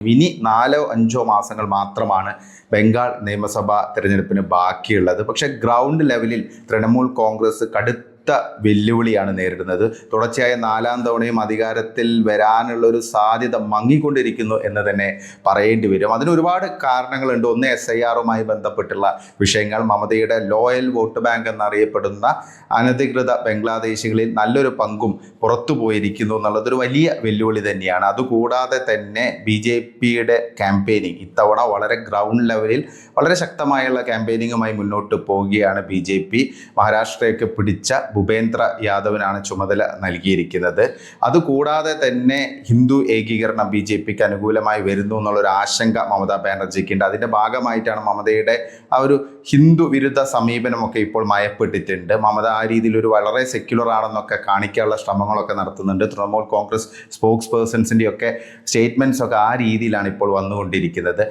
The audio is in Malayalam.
ഇനി നാലോ അഞ്ചോ മാസങ്ങൾ മാത്രമാണ് ബംഗാൾ നിയമസഭാ തിരഞ്ഞെടുപ്പിന് ബാക്കിയുള്ളത്. പക്ഷേ ഗ്രൗണ്ട് ലെവലിൽ തൃണമൂൽ കോൺഗ്രസ് കടുത്ത വെല്ലുവിളിയാണ് നേരിടുന്നത്. തുടർച്ചയായ നാലാം തവണയും അധികാരത്തിൽ വരാനുള്ള ഒരു സാധ്യത മങ്ങിക്കൊണ്ടിരിക്കുന്നു എന്ന് തന്നെ പറയേണ്ടി വരും. അതിന് ഒരുപാട് കാരണങ്ങളുണ്ട്. ഒന്ന് എസ് ഐ ആറുമായി ബന്ധപ്പെട്ടുള്ള വിഷയങ്ങൾ. മമതയുടെ ലോയൽ വോട്ട് ബാങ്ക് എന്നറിയപ്പെടുന്ന അനധികൃത ബംഗ്ലാദേശികളിൽ നല്ലൊരു പങ്കും പുറത്തു പോയിരിക്കുന്നു എന്നുള്ളത് ഒരു വലിയ വെല്ലുവിളി തന്നെയാണ്. അതുകൂടാതെ തന്നെ ബി ജെ പിയുടെ ക്യാമ്പയിനിങ് ഇത്തവണ വളരെ ഗ്രൗണ്ട് ലെവലിൽ വളരെ ശക്തമായുള്ള ക്യാമ്പയിനിങ്ങുമായി മുന്നോട്ട് പോവുകയാണ് ബി ജെ പി. മഹാരാഷ്ട്രയൊക്കെ പിടിച്ച ഭൂപേന്ദ്ര യാദവിനാണ് ചുമതല നൽകിയിരിക്കുന്നത്. അതുകൂടാതെ തന്നെ ഹിന്ദു ഏകീകരണം ബി ജെ പിക്ക് അനുകൂലമായി വരുന്നു എന്നുള്ളൊരു ആശങ്ക മമതാ ബാനർജിക്കുണ്ട്. അതിന്റെ ഭാഗമായിട്ടാണ് മമതയുടെ ആ ഒരു ഹിന്ദു വിരുദ്ധ സമീപനമൊക്കെ ഇപ്പോൾ മയപ്പെട്ടിട്ടുണ്ട്. മമത ആ രീതിയിൽ ഒരു വളരെ സെക്യുലർ ആണെന്നൊക്കെ കാണിക്കാനുള്ള ശ്രമങ്ങളൊക്കെ നടത്തുന്നുണ്ട്. തൃണമൂൽ കോൺഗ്രസ് സ്പോക്സ് പേഴ്സൺസിന്റെയൊക്കെ സ്റ്റേറ്റ്മെന്റ്സൊക്കെ ആ രീതിയിലാണ് ഇപ്പോൾ വന്നുകൊണ്ടിരിക്കുന്നത്.